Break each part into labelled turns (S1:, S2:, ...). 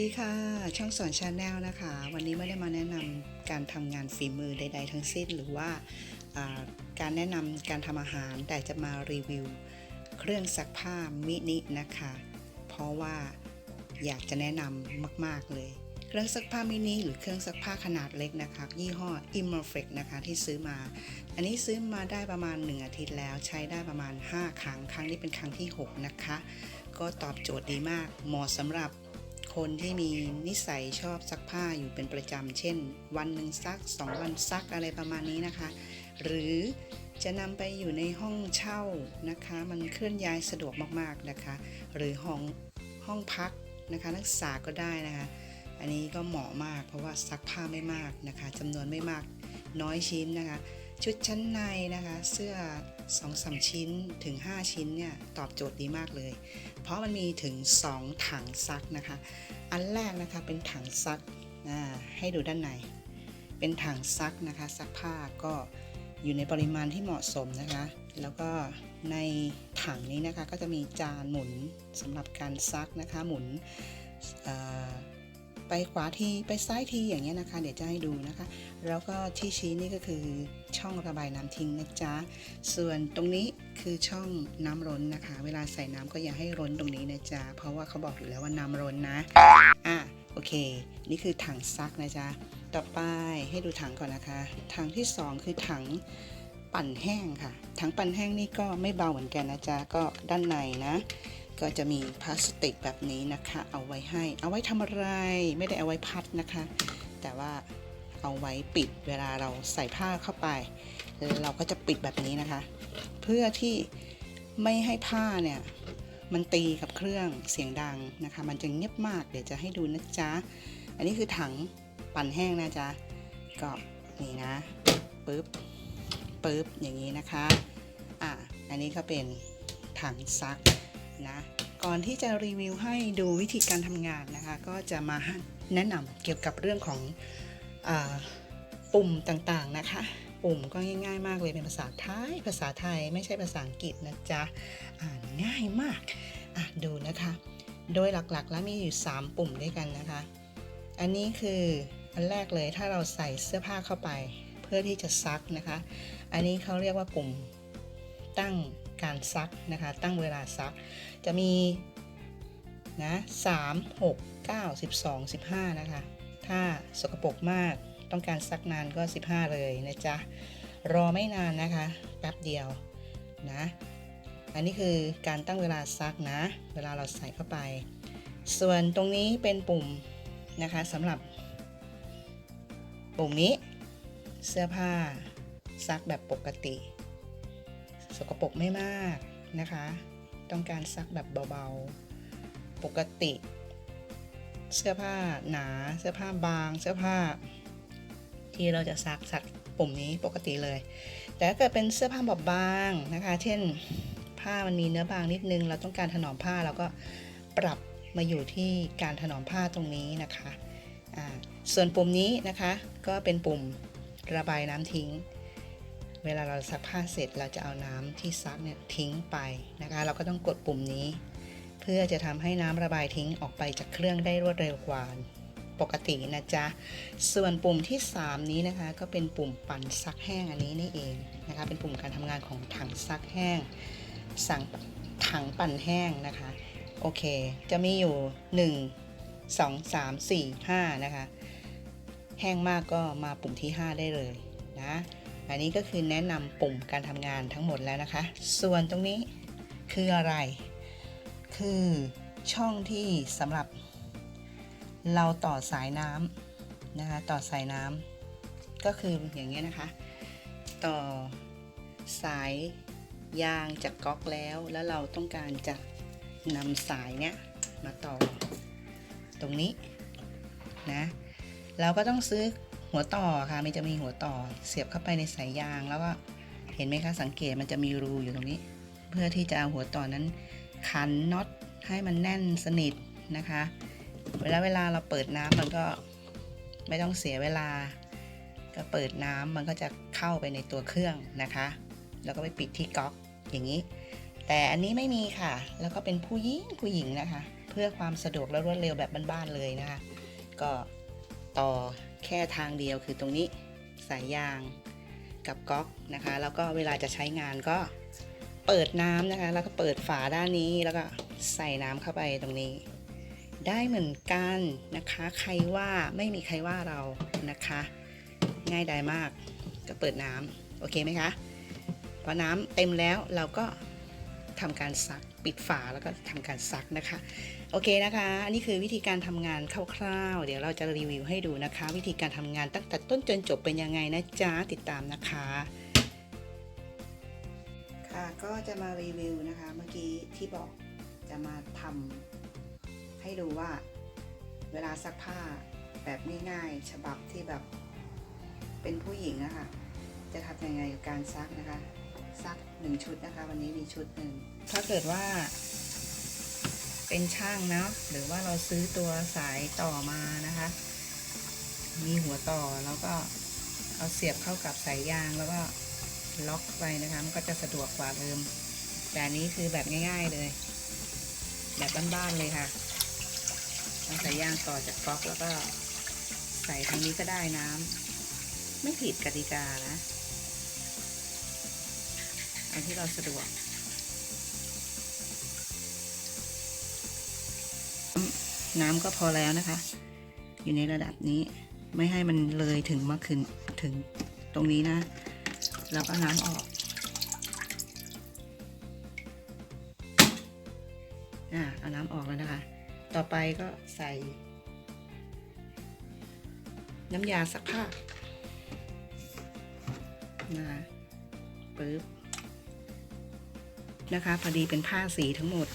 S1: ดีค่ะ ช่องสอนชาแนลนะคะ วันนี้ไม่ได้มาแนะนำการทำงานฝีมือใด ๆ ทั้งสิ้น หรือว่าการแนะนำการทำอาหารแต่จะมารีวิว เครื่องซักผ้ามินินะคะ เพราะว่าอยากจะแนะนำมาก ๆ เลย เครื่องซักผ้ามินิหรือเครื่องซักผ้าขนาดเล็กนะคะ ยี่ห้อ i m m e r f e c t นะคะที่ซื้อมา อันนี้ซื้อมาได้ประมาณ 1 อาทิตย์แล้ว ใช้ได้ประมาณ 5 ครั้ง ครั้งนี้เป็นครั้งที่ 6 นะคะ ก็ตอบโจทย์ดีมากเหมาะสำหรับ คนที่มีนิสัยชอบซักผ้าอยู่เป็นประจำ เช่น วันหนึ่งซัก2วันซักอะไรประมาณนี้นะคะ หรือจะนำไปอยู่ในห้องเช่านะคะ มันเคลื่อนย้ายสะดวกมากๆนะคะ หรือห้องห้องพักนะคะนักศึกษาก็ได้นะคะ อันนี้ก็เหมาะมากเพราะว่าซักผ้าไม่มากนะคะจำนวนไม่มากน้อยชิ้นนะคะ ชุดชั้นในนะคะ เสื้อ2อสชิ้นถึง 5 ชิ้นเนี่ยตอบโจทย์ดีมากเลย เพราะมันมีถึง 2 ถังซักนะคะ อันแรกนะคะเป็นถังซักให้ดูด้านใน เป็นถังซักนะคะ ซักผ้าก็อยู่ในปริมาณที่เหมาะสมนะคะ แล้วก็ในถังนี้นะคะก็จะมีจานหมุนสำหรับการซักนะคะหมุน ไปขวาทีไปซ้ายทีอย่างเงี้ยนะคะ เดี๋ยวจะให้ดูนะคะ แล้วก็ที่ชี้นี่ก็คือช่องระบายน้ำทิ้งนะจ๊ะส่วนตรงนี้คือช่องน้ำร้นนะคะ เวลาใส่น้ำก็อย่าให้ร้นตรงนี้นะจ๊ะเพราะว่าเขาบอกอยู่แล้วว่าน้ำร้นนะอะโอเค นี่คือถังซักนะจ๊ะต่อไปให้ดูถังก่อนนะคะ ถังที่สองคือถังปั่นแห้งค่ะ ถังปั่นแห้งนี่ก็ไม่เบาเหมือนกันนะจ๊ะก็ด้านในนะ ก็จะมีพลาสติกแบบนี้นะคะ เอาไว้ให้ เอาไว้ทำอะไร ไม่ได้เอาไว้พัดนะคะ แต่ว่าเอาไว้ปิดเวลาเราใส่ผ้าเข้าไป เราก็จะปิดแบบนี้นะคะ เพื่อที่ไม่ให้ผ้าเนี่ยมันตีกับเครื่องเสียงดังนะคะ มันจะเงียบมากเดี๋ยวจะให้ดูนะจ๊ะ อันนี้คือถังปั่นแห้งนะจ๊ะ ก็นี่นะปึ๊บปึ๊บอย่างนี้นะคะ อะ อันนี้ก็เป็นถังซักนะ ก่อนที่จะรีวิวให้ดูวิธีการทำงานนะคะ ก็จะมาแนะนำเกี่ยวกับเรื่องของอปุ่มต่างๆนะคะ ปุ่มก็ง่าย ๆ มากเลยเป็นภาษาไทย ภาษาไทยไม่ใช่ภาษาอังกฤษนะจ๊ะอ่านง่ายมากอะดูนะคะ โดยหลักๆ แล้วมีอยู่ 3 ปุ่มด้วยกันนะคะ อันนี้คืออันแรกเลยถ้าเราใส่เสื้อผ้าเข้าไป เพื่อที่จะซักนะคะ อันนี้เขาเรียกว่าปุ่มตั้ง การซักนะคะ ตั้งเวลาซัก จะมีนะ3 6 9 12 15นะคะ ถ้าสกปรกมากต้องการซักนานก็ 15 เลยนะจ๊ะ รอไม่นานนะคะแป๊บเดียวนะ อันนี้คือการตั้งเวลาซักนะ เวลาเราใส่เข้าไป ส่วนตรงนี้เป็นปุ่มนะคะสำหรับ ปุ่มนี้เสื้อผ้าซักแบบปกติ สกปรกไม่มากนะคะ ต้องการซักแบบเบาๆ ปกติ เสื้อผ้าหนาเสื้อผ้าบาง เสื้อผ้า ที่เราจะซักสักปุ่มนี้ปกติเลย แต่ถ้าเกิดเป็นเสื้อผ้าบอบบางนะคะ เช่นผ้ามันมีเนื้อบางนิดนึง เราต้องการถนอมผ้าเราก็ปรับมาอยู่ที่การถนอมผ้าตรงนี้นะคะ ส่วนปุ่มนี้นะคะก็เป็นปุ่มระบายน้ำทิ้ง เวลาเราซักผ้าเสร็จเราจะเอาน้ำที่ซักเนี่ยทิ้งไปนะคะ เราก็ต้องกดปุ่มนี้ เพื่อจะทำให้น้ำระบายทิ้งออกไปจากเครื่องได้รวดเร็วกว่าปกตินะจ๊ะ ส่วนปุ่มที่ 3 นี้นะคะ ก็เป็นปุ่มปั่นซักแห้งอันนี้นี่เองนะคะ เป็นปุ่มการทำงานของถังซักแห้งสั่งถังปั่นแห้งนะคะ โอเค จะมีอยู่ 1 2 3 4 5 นะคะ แห้งมากก็มาปุ่มที่ 5 ได้เลยนะ อันนี้ก็คือแนะนำปุ่มการทำงานทั้งหมดแล้วนะคะ ส่วนตรงนี้คืออะไร คือช่องที่สำหรับ เราต่อสายน้ำนะคะ ต่อสายน้ำก็คืออย่างเงี้ยนะคะ ต่อสายยางจากก๊อกแล้ว แล้วเราต้องการจะนำสายเนี้ยมาต่อตรงนี้นะ เราก็ต้องซื้อ หัวต่อค่ะมันจะมีหัวต่อเสียบเข้าไปในสายยางแล้วก็เห็นไหมคะสังเกตมันจะมีรูอยู่ตรงนี้ เพื่อที่จะเอาหัวต่อนั้น ขันน็อตให้มันแน่นสนิทนะคะ เวลาเวลาเราเปิดน้ำมันก็ไม่ต้องเสียเวลา ก็เปิดน้ำมันก็จะเข้าไปในตัวเครื่องนะคะ แล้วก็ไปปิดที่ก๊อกอย่างนี้ แต่อันนี้ไม่มีค่ะ แล้วก็เป็นผู้หญิงผู้หญิงนะคะ เพื่อความสะดวกและรวดเร็วแบบบ้านๆเลยนะคะ ก็ต่อ แค่ทางเดียวคือตรงนี้สายยางกับก๊อกนะคะ แล้วก็เวลาจะใช้งานก็เปิดน้ำนะคะ แล้วก็เปิดฝาด้านนี้แล้วก็ใส่น้ำเข้าไปตรงนี้ ได้เหมือนกันนะคะ ใครว่าไม่มีใครว่าเรานะคะ ง่ายดายมากก็เปิดน้ำโอเคไหมคะพอน้ำเต็มแล้วเราก็ทำการซัก ปิดฝาแล้วก็ทำการซักนะคะ โอเคนะคะ อันนี้คือวิธีการทำงานคร่าวๆ เดี๋ยวเราจะรีวิวให้ดูนะคะ วิธีการทำงานตั้งแต่ต้นจนจบเป็นยังไงนะจ๊ะติดตามนะคะ ค่ะก็จะมารีวิวนะคะ เมื่อกี้ที่บอกจะมาทำให้ดูว่าเวลาซักผ้าแบบง่ายๆฉบับที่แบบเป็นผู้หญิงนะคะจะทำยังไงกับการซักนะคะ ซักหนึ่งชุดนะคะ วันนี้มีชุดหนึ่ง ถ้าเกิดว่า เป็นช่างเนาะหรือว่าเราซื้อตัวสายต่อมานะคะ มีหัวต่อแล้วก็เอาเสียบเข้ากับสายยางแล้วก็ล็อกไปนะคะ มันก็จะสะดวกกว่าเดิม แต่นี้คือแบบง่าย ๆเลย แบบบ้านๆเลยค่ะเอาสายยางต่อจากก๊อกแล้วก็ใส่ทางนี้ก็ได้น้ำไม่ผิดกติกานะเอาที่เราสะดวก น้ำก็พอแล้วนะคะ อยู่ในระดับนี้ไม่ให้มันเลยถึงมาขึ้นถึงตรงนี้นะ แล้วก็น้ำออกอ่าเอาน้ำออกแล้วนะคะ ต่อไปก็ใส่ น้ำยาซักผ้านะคะปึ๊บนะคะ พอดีเป็นผ้าสีทั้งหมด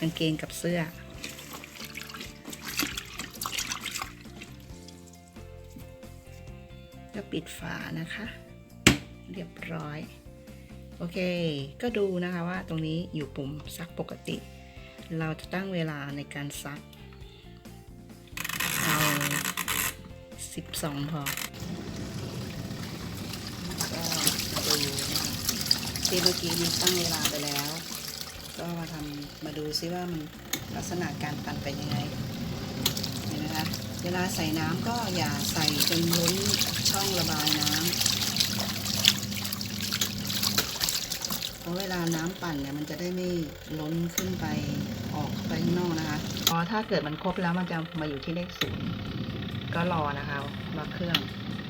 S1: กางเกงกับเสื้อ ปิดฝานะคะ เรียบร้อย โอเค ก็ดูนะคะว่าตรงนี้อยู่ปุ่มซักปกติ เราจะตั้งเวลาในการซักเอา12 พอก็มาดูที่เมื่อกี้มีตั้งเวลาไปแล้ว ก็มาทำมาดูซิว่ามันลักษณะการปั่นเป็นยังไง เวลาใส่น้ำก็อย่าใส่จนล้นช่องระบายน้ำเพราะเวลาน้ำปั่นเนี่ยมันจะได้ไม่ล้นขึ้นไปออกไปข้างนอกนะคะพอถ้าเกิดมันครบแล้วมันจะมาอยู่ที่เลขศูนย์ก็รอนะคะรอเครื่อง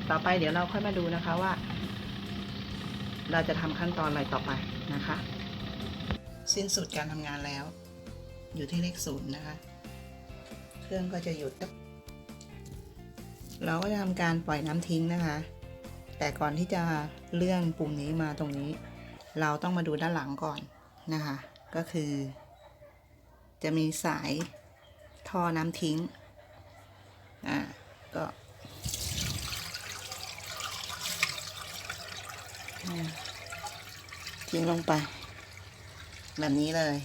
S1: ต่อไปเดี๋ยวเราค่อยมาดูนะคะว่า เราจะทำขั้นตอนอะไรต่อไปนะคะ สิ้นสุดการทำงานแล้ว อยู่ที่เลขศูนย์นะคะ เครื่องก็จะหยุด เราก็จะทำการปล่อยน้ำทิ้งนะคะ แต่ก่อนที่จะเลื่อนปุ่มนี้มาตรงนี้ เราต้องมาดูด้านหลังก่อนนะคะ ก็คือ จะมีสายท่อน้ำทิ้ง อ่า ก็ทิ้งลงไป แบบนี้เลย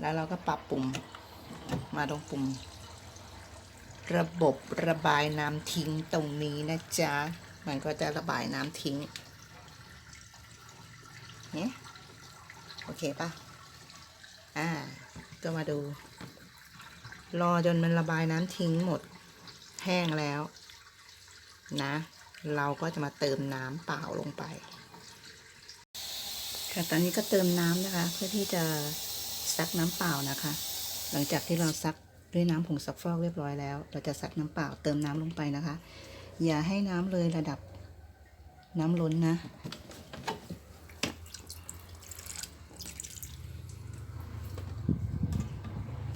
S1: แล้วเราก็ปรับปุ่มมาตรงปุ่ม ระบบระบายน้ำทิ้งตรงนี้นะจ๊ะ มันก็จะระบายน้ำทิ้งเนี่ยโอเคปะอ่า ก็มาดู รอจนมันระบายน้ำทิ้งหมดแห้งแล้ว นะ เราก็จะมาเติมน้ำเปล่าลงไป ค่ะ ตอนนี้ก็เติมน้ำนะคะ เพื่อที่จะซักน้ำเปล่านะคะ หลังจากที่เราซัก ด้วยน้ำผงซักฟอกเรียบร้อยแล้ว เราจะซักน้ำเปล่าเติมน้ำลงไปนะคะ อย่าให้น้ำเลยระดับน้ำล้นนะ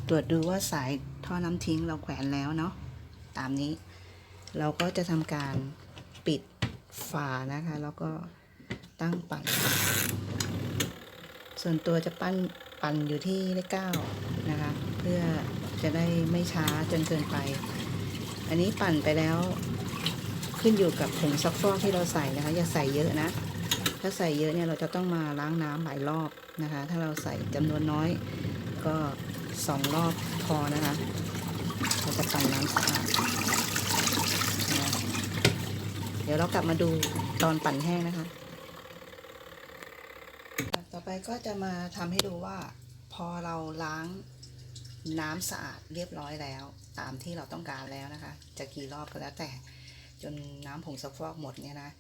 S1: ตรวจดูว่าสายท่อน้ำทิ้งเราแขวนแล้วเนาะ ตามนี้ เราก็จะทำการปิดฝานะคะ แล้วก็ตั้งปั่น ส่วนตัวจะปั้นปั่นอยู่ที่เลขเก้านะคะ เพื่อ จะได้ไม่ช้าจนเกินไป อันนี้ปั่นไปแล้วขึ้นอยู่กับผงซักฟอกที่เราใส่นะคะ อย่าใส่เยอะนะ ถ้าใส่เยอะเนี่ยเราจะต้องมาล้างน้ำหลายรอบนะคะ ถ้าเราใส่จำนวนน้อยก็สองรอบพอนะคะ เราจะปั่นน้ำสะอาดเดี๋ยวเรากลับมาดูตอนปั่นแห้งนะคะ ต่อไปไปก็จะมาทำให้ดูว่าพอเราล้าง น้ำสะอาดเรียบร้อยแล้ว ตามที่เราต้องการแล้วนะคะ จะกี่รอบก็แล้วแต่ จนน้ำผงซักฟอกหมดเนี่ยนะ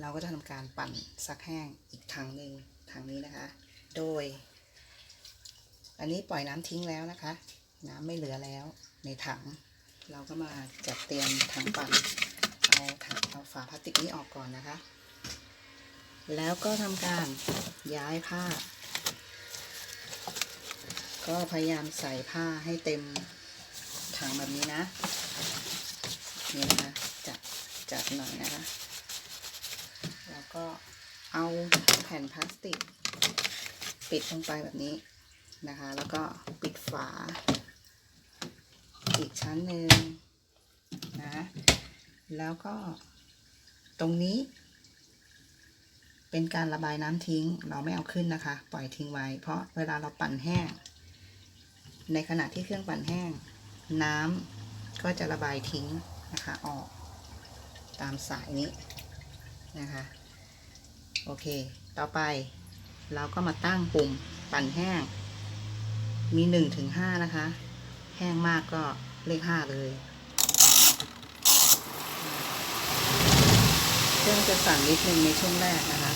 S1: เราก็จะทำการปั่นซักแห้งอีกถังหนึ่งถังนี้นะคะ โดย อันนี้ปล่อยน้ำทิ้งแล้วนะคะ น้ำไม่เหลือแล้วในถัง เราก็มาจัดเตรียมถังปั่นเอาถังเอาฝาพลาสติกนี้ออกก่อนนะคะ แล้วก็ทำการย้ายผ้า ก็พยายามใส่ผ้าให้เต็มถังแบบนี้นะ นี่นะคะ จัดจัดหน่อยนะคะ แล้วก็เอาแผ่นพลาสติก ปิดลงไปแบบนี้นะคะ แล้วก็ปิดฝา อีกชั้นหนึ่งนะ แล้วก็ตรงนี้ เป็นการระบายน้ำทิ้ง เราไม่เอาขึ้นนะคะ ปล่อยทิ้งไว้ เพราะเวลาเราปั่นแห้ง ในขณะที่เครื่องปั่นแห้ง น้ำก็จะระบายทิ้งนะคะออกตามสายนี้นะคะ โอเค ต่อไปเราก็มาตั้งปุ่มปั่นแห้ง มีหนึ่งถึงห้านะคะ แห้งมากก็เลขห้าเลย เครื่องจะสั่นนิดนึงในช่วงแรกนะคะ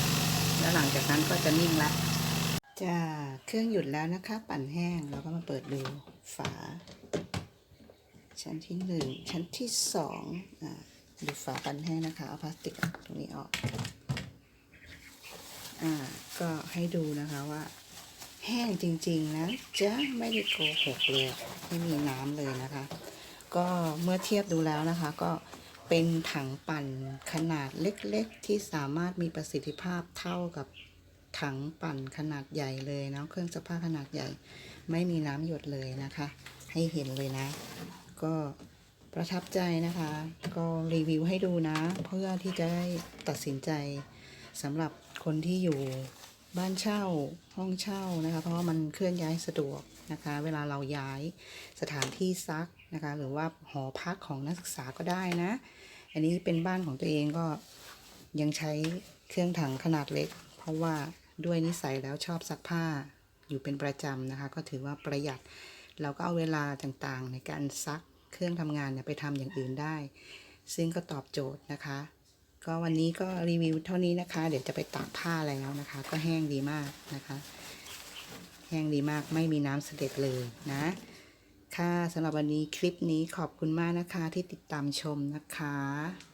S1: แล้วหลังจากนั้นก็จะนิ่งแล้ว จะเครื่องหยุดแล้วนะคะ ปั่นแห้งเราก็มาเปิดดูฝา ชั้นที่หนึ่งชั้นที่สองอ่าดูฝาปั่นแห้งนะคะ เอาพลาสติกตรงนี้ออกอ่าก็ให้ดูนะคะว่า แห้งจริง ๆ นะจะไม่ได้โกหกเลย ไม่มีน้ำเลยนะคะ ก็เมื่อเทียบดูแล้วนะคะ ก็เป็นถังปั่นขนาดเล็ก ๆ ที่สามารถมีประสิทธิภาพเท่ากับ ถังปั่นขนาดใหญ่เลยเนาะเครื่องซักผ้าขนาดใหญ่ ไม่มีน้ำหยดเลยนะคะ ให้เห็นเลยนะ ก็ประทับใจนะคะ ก็รีวิวให้ดูนะ เพื่อที่จะได้ตัดสินใจสำหรับคนที่อยู่บ้านเช่าห้องเช่านะคะ เพราะว่ามันเคลื่อนย้ายสะดวกนะคะ เวลาเราย้ายสถานที่ซักนะคะ หรือว่าหอพักของนักศึกษาก็ได้นะ อันนี้เป็นบ้านของตัวเองก็ยังใช้เครื่องถังขนาดเล็ก เพราะว่า ด้วยนิสัยแล้วชอบซักผ้าอยู่เป็นประจำนะคะ ก็ถือว่าประหยัด เราก็เอาเวลาต่างๆ ในการซักเครื่องทำงานเนี่ยไปทำอย่างอื่นได้ ซึ่งก็ตอบโจทย์นะคะ ก็วันนี้ก็รีวิวเท่านี้นะคะ เดี๋ยวจะไปตากผ้าแล้วนะคะ ก็แห้งดีมากนะคะ แห้งดีมากไม่มีน้ำเสด็จเลยนะ ค่ะสำหรับวันนี้คลิปนี้ขอบคุณมากนะคะที่ติดตามชมนะคะ